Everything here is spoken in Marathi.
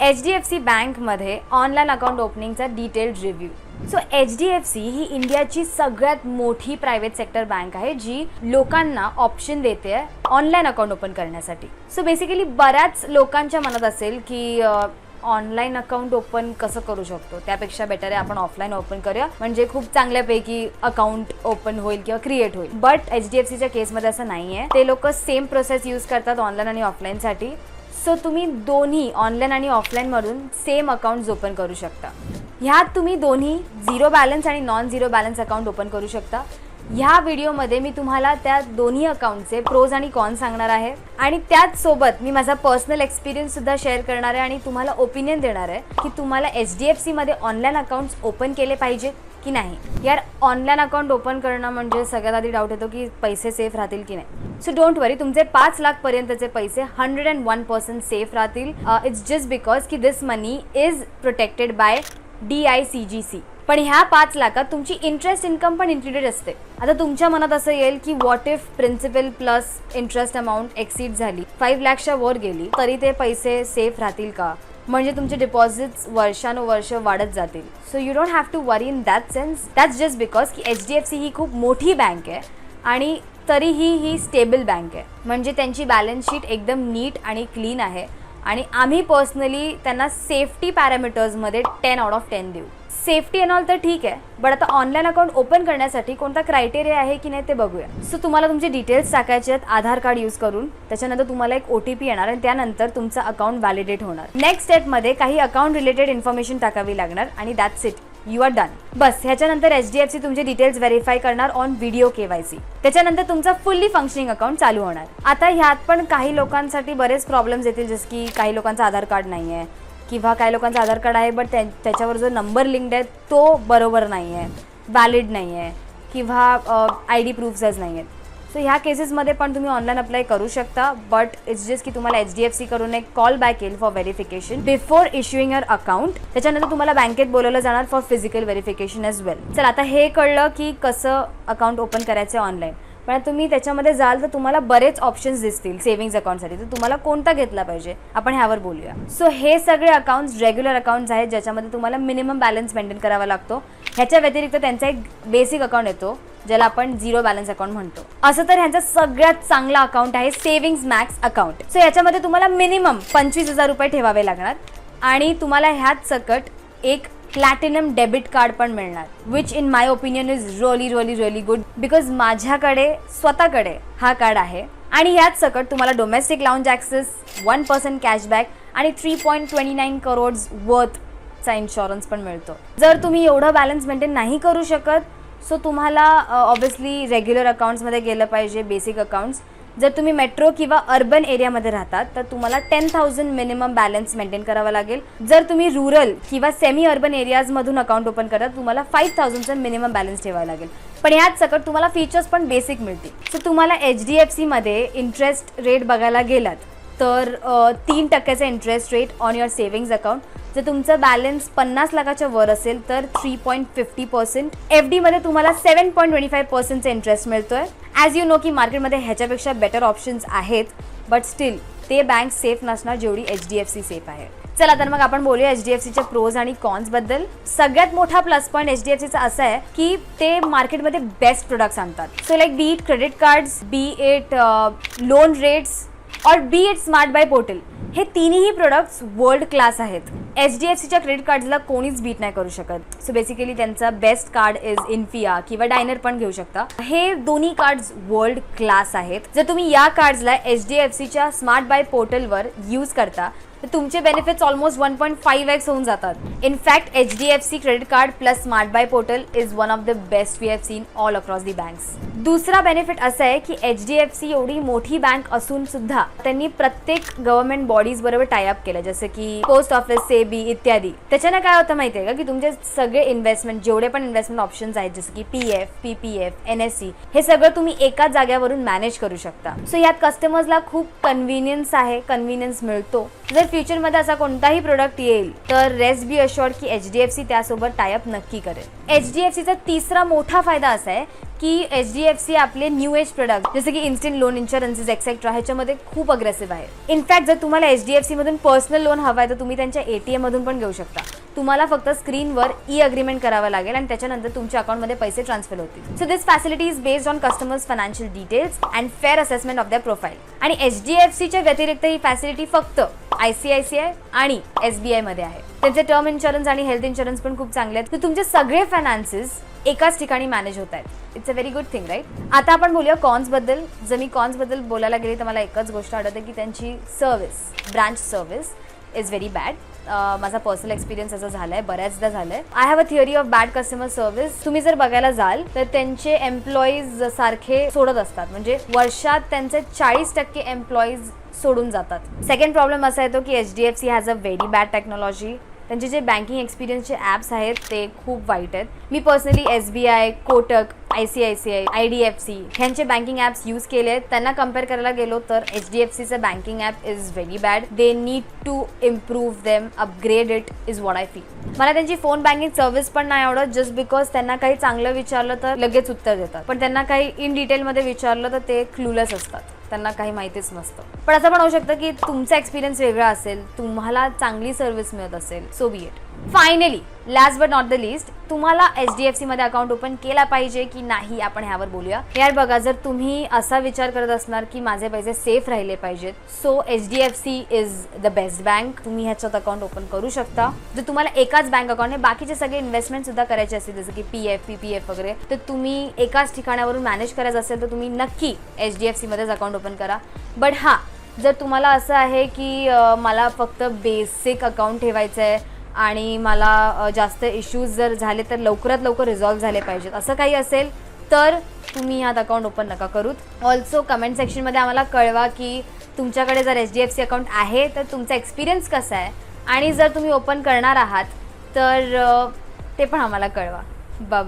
एच डी एफ सी बँकमध्ये online account ओपनिंगचा detailed review so H D F C ही इंडियाची सगळ्यात मोठी प्रायव्हेट सेक्टर बँक आहे जी लोकांना ऑप्शन देते ऑनलाईन अकाउंट ओपन करण्यासाठी. सो बेसिकली बऱ्याच लोकांच्या मनात असेल की ऑनलाईन अकाउंट ओपन कसं करू शकतो? त्यापेक्षा बेटर आहे आपण ऑफलाईन ओपन करूया. म्हणजे खूप चांगल्यापैकी अकाउंट ओपन होईल किंवा क्रिएट होईल. बट एच डी एफ सीच्या केसमध्ये असं नाही आहे ते लोक सेम प्रोसेस यूज करतात ऑनलाईन आणि ऑफलाईनसाठी सो तुम्ही दोन्ही ऑनलाईन आणि ऑफलाईनमधून सेम अकाउंट्स ओपन करू शकता. ह्यात तुम्ही दोन्ही झिरो बॅलन्स आणि non zero balance account open करू शकता. ह्या व्हिडिओमध्ये मी तुम्हाला त्या दोन्ही अकाउंटचे प्रोज आणि कॉन सांगणार आहे. आणि त्याचसोबत मी माझा पर्सनल एक्सपिरियन्ससुद्धा शेअर करणार आहे आणि तुम्हाला ओपिनियन देणार आहे की तुम्हाला एच डी एफ सीमध्ये ऑनलाईन अकाउंट्स ओपन केले पाहिजेत. की नाही? यार ऑनलाईन अकाउंट ओपन करणं म्हणजे सगळ्यात आधी डाऊट येतो की पैसे सेफ राहतील की नाही. सो डोंट वरी तुमचे पाच लाख पर्यंतचे पैसे hundred and one percent safe राहतील. इट्स जस्ट बिकॉज की this money is protected by D I C G C पण ह्या पाच लाखात तुमची इंटरेस्ट इन्कम पण इन्क्लुडेड असते. आता तुमच्या मनात असं येईल की what if principal plus interest amount exceed झाली? फाईव्ह लॅक्सच्या वर गेली तरी ते पैसे सेफ राहतील का? म्हणजे तुमचे डिपॉझिट्स वर्षानुवर्ष वाढत जातील. So you don't have to worry in that sense that's just because की एच डी एफ सी ही खूप मोठी बँक आहे आणि तरीही ही स्टेबल बँक आहे. म्हणजे त्यांची बॅलन्स शीट एकदम नीट आणि क्लीन आहे. आणि आम्ही पर्सनली त्यांना सेफ्टी पॅरामीटर्समध्ये टेन आउट ऑफ टेन देऊ. सेफ्टी एन ऑल तर ठीक आहे बट आता ऑनलाईन अकाउंट ओपन करण्यासाठी कोणता क्रायटेरिया आहे की नाही ते बघूया. सो तुम्हाला तुमचे डिटेल्स टाकायचे आहेत आधार कार्ड यूज करून. त्याच्यानंतर तुम्हाला एक ओ टी पी येणार आणि त्यानंतर तुमचं अकाउंट व्हॅलिडेट होणार. नेक्स्ट स्टेपमध्ये काही अकाउंट रिलेटेड इन्फॉर्मेशन टाकावी लागणार आणि that's it you are done बस ह्याच्यानंतर एच डी एफ सी तुमचे डिटेल्स व्हेरीफाय करणार on video K Y C त्याच्यानंतर तुमचा फुल्ली फंक्शनिंग अकाउंट चालू होणार. आता ह्यात पण काही लोकांसाठी बरेच प्रॉब्लेम्स येतील जसं की काही लोकांचं आधार कार्ड नाही आहे किंवा काही लोकांचं आधार कार्ड आहे बट त्याच्यावर जो नंबर लिंक्ड आहे तो बरोबर नाही आहे व्हॅलिड नाही आहे किंवा आय डी प्रूफ्सच नाही आहेत सो ह्या केसेसमध्ये पण तुम्ही ऑनलाईन अप्लाय करू शकता बट इट्स जस्ट की तुम्हाला एच डी एफ सी करून एक कॉल बॅक येईल for verification before issuing your account त्याच्यानंतर तुम्हाला बँकेत बोलवलं जाणार for physical verification as well चल आता हे कळलं की कसं अकाउंट ओपन करायचं ऑनलाईन पण तुम्ही त्याच्यामध्ये जाल तर तुम्हाला बरेच ऑप्शन्स दिसतील सेव्हिंग्ज अकाउंटसाठी तर तुम्हाला कोणता घेतला पाहिजे? आपण ह्यावर बोलूया. सो हे सगळे अकाउंट्स रेग्युलर अकाउंट्स आहेत ज्याच्यामध्ये तुम्हाला मिनिमम बॅलन्स मेंटेन करावा लागतो. ह्याच्या व्यतिरिक्त त्यांचा एक बेसिक अकाउंट येतो ज्याला आपण झिरो बॅलन्स अकाउंट म्हणतो. असं तर ह्यांचा सगळ्यात चांगला अकाउंट आहे सेव्हिंग्ज मॅक्स अकाउंट सो याच्यामध्ये तुम्हाला मिनिमम पंचवीस हजार रुपये ठेवावे लागणार. आणि तुम्हाला ह्यात सकट एक प्लॅटिनम डेबिट कार्ड पण मिळणार which in my opinion is really really really good because माझ्याकडे स्वतःकडे हा कार्ड आहे. आणि याच सकट तुम्हाला domestic lounge access one percent cashback आणि three point twenty nine crores वर्थचा insurance पण मिळतो. जर तुम्ही एवढं बॅलन्स मेंटेन नाही करू शकत सो तुम्हाला ऑब्विसली रेग्युलर अकाउंट्समध्ये गेलं पाहिजे बेसिक अकाउंट्स जर तुम्ही मेट्रो किंवा अर्बन एरियामध्ये राहतात तर तुम्हाला ten thousand minimum balance maintain करावा लागेल. जर तुम्ही रुरल किंवा सेमी अर्बन एरियाजमधून अकाउंट ओपन करता तुम्हाला फाईव्ह थाउजंडचं मिनिमम बॅलन्स ठेवावं लागेल. पण यात सकट तुम्हाला फीचर्स पण बेसिक मिळतील. सो तुम्हाला एच डी एफ सीमध्ये इंटरेस्ट रेट बघायला गेलात तर तीन टक्क्याचा interest rate on your savings account जर तुमचं बॅलन्स पन्नास लाखाच्या वर असेल तर three point fifty percent F डीमध्ये तुम्हाला सेवन पॉईंट ट्वेंटी फाईव्ह पर्सेंटचा इंटरेस्ट मिळतो आहे ॲज यू नो की मार्केटमध्ये ह्याच्यापेक्षा बेटर ऑप्शन्स आहेत बट स्टील ते बँक सेफ नसणार जेवढी H D F C safe आहे. चला तर मग आपण बोलूया एच डी एफ सीच्या प्रोज आणि कॉन्सबद्दल. सगळ्यात मोठा plus point H D F सीचा असा आहे की ते मार्केटमध्ये बेस्ट प्रोडक्ट्स आणतात. So like be it credit cards be it loan rates और be it smart buy portal हे तिन्ही प्रोडक्ट्स वर्ल्ड क्लास आहेत. एच डी एफ सीच्या क्रेडिट कार्डला कोणीच बीट नाही करू शकत. सो बेसिकली त्यांचा बेस्ट कार्ड इज इन्फिया किंवा डायनर पण घेऊ शकता. हे दोन्ही कार्ड्स वर्ल्ड क्लास आहेत. जर तुम्ही या कार्ड्सला एच डी एफ सीच्या स्मार्ट बाय पोर्टलवर यूज करता तर तुमचे benefits almost one point five X होऊन जातात. In fact H D F C credit card plus smart buy portal is one of the best we have seen all across the banks दुसरा बेनिफिट असं आहे की एच डी एफ सी एवढी मोठी बँक असून सुद्धा त्यांनी प्रत्येक गव्हर्नमेंट बॉडीज बरोबर टायअप केलं. जसं की पोस्ट ऑफिस सेबी इत्यादी. त्याच्यानं काय होतं माहिती आहे का? की तुमचे सगळे इन्व्हेस्टमेंट जेवढे पण इन्व्हेस्टमेंट ऑप्शन्स आहेत जसं की P F P P F N S C हे सगळं तुम्ही एकाच जाग्यावरून मॅनेज करू शकता. सो यात कस्टमर्सला खूप कन्व्हिनियन्स आहे. कन्व्हिनियन्स मिळतो. जर फ्युचरमध्ये असा कोणताही प्रोडक्ट येईल तर रेस्ट बी अशोर्ड की एच डी एफ सी त्यासोबत टायअप नक्की करेल. एच डी एफ सीचा तिसरा मोठा फायदा असा आहे की एच डी एफ सी आपले न्यू एज प्रोडक्ट जसं की इन्स्टंट लोन इन्शुरन्सेस एक्सेट्रा ह्याच्यामध्ये खूप अग्रेसिव्ह आहे. इनफॅक्ट जर तुम्हाला एच डी एफ सीमधून पर्सनल लोन हवं आहे तर तुम्ही त्यांच्या ए टी एममधून पण घेऊ शकता. तुम्हाला फक्त स्क्रीनवर ई अग्रीमेंट करावं लागेल आणि त्याच्यानंतर तुमच्या अकाउंटमध्ये पैसे ट्रान्सफर होतील. So this facility is based on customers financial details and fair assessment of the profile आणि एच डी एफ सीच्या व्यतिरिक्त ही फॅसिलिटी फक्त I C I C I आणि एस बी आयमध्ये आहे. त्यांचे टर्म इन्शुरन्स आणि हेल्थ इन्शुरन्स पण खूप चांगले आहेत. तर तुमचे सगळे फायनान्सेस एकाच ठिकाणी मॅनेज होत आहेत. It's a very good thing right आता आपण बोलूया कॉन्सबद्दल. जर मी कॉन्सबद्दल बोलायला गेली तर मला एकच गोष्ट आठवते की त्यांची service branch service is very bad माझा पर्सनल एक्सपिरियन्स असं झाला आहे बऱ्याचदा झालं आहे I have a theory of bad customer service तुम्ही जर बघायला जाल तर त्यांचे एम्प्लॉईज सारखे सोडत असतात. म्हणजे वर्षात त्यांचे चाळीस टक्के एम्प्लॉईज सोडून जातात. सेकंड प्रॉब्लेम असा येतो की H D F C has a very bad technology त्यांचे जे बँकिंग एक्सपिरियन्सचे ॲप्स आहेत ते खूप वाईट आहेत. मी personally S B I Kotak I C I C I I D F C ह्यांचे बँकिंग ॲप्स यूज केले आहेत. त्यांना कंपेअर करायला गेलो तर एच डी एफ सीचं banking app is very bad they need to improve them upgrade it is what I feel मला त्यांची फोन बँकिंग सर्व्हिस पण नाही आवडत. जस्ट बिकॉज त्यांना काही चांगलं विचारलं तर लगेच उत्तर देतात. पण त्यांना काही इन डिटेलमध्ये विचारलं तर ते क्लूलस असतात. त्यांना काही माहितीच नसतं. पण असं पण होऊ शकतं की तुमचा एक्सपिरियन्स वेगळा असेल तुम्हाला चांगली सर्व्हिस मिळत असेल so be it finally last but not the least तुम्हाला एच डी एफ सीमध्ये अकाउंट ओपन केला पाहिजे की नाही आपण ह्यावर बोलूया. यार बघा जर तुम्ही असा विचार करत असणार की माझे पैसे सेफ राहिले पाहिजेत so H D F C is the best bank तुम्ही ह्याच्यात अकाउंट ओपन करू शकता. जर तुम्हाला एकाच बँक अकाउंट बाकीचे सगळे इन्व्हेस्टमेंट सुद्धा करायचे असतील जसं की P F P P F वगैरे तर तुम्ही एकाच ठिकाणावरून मॅनेज करायचं असेल तर तुम्ही नक्की एच डी एफ सीमध्येच अकाउंट ओपन करा. बट हां जर तुम्हाला असं आहे की मला फक्त बेसिक अकाउंट ठेवायचं आहे आणि मला जास्त इश्यूज जर झाले तर लवकरात लवकर रिझॉल्व्ह झाले पाहिजेत. असं काही असेल तर तुम्ही ह्यात अकाउंट ओपन नका करूत. ऑल्सो कमेंट सेक्शनमध्ये आम्हाला कळवा की तुमच्याकडे जर H D F C account आहे तर तुमचा एक्सपिरियन्स कसा आहे? आणि जर तुम्ही ओपन करणार आहात तर ते पण आम्हाला कळवा. बाय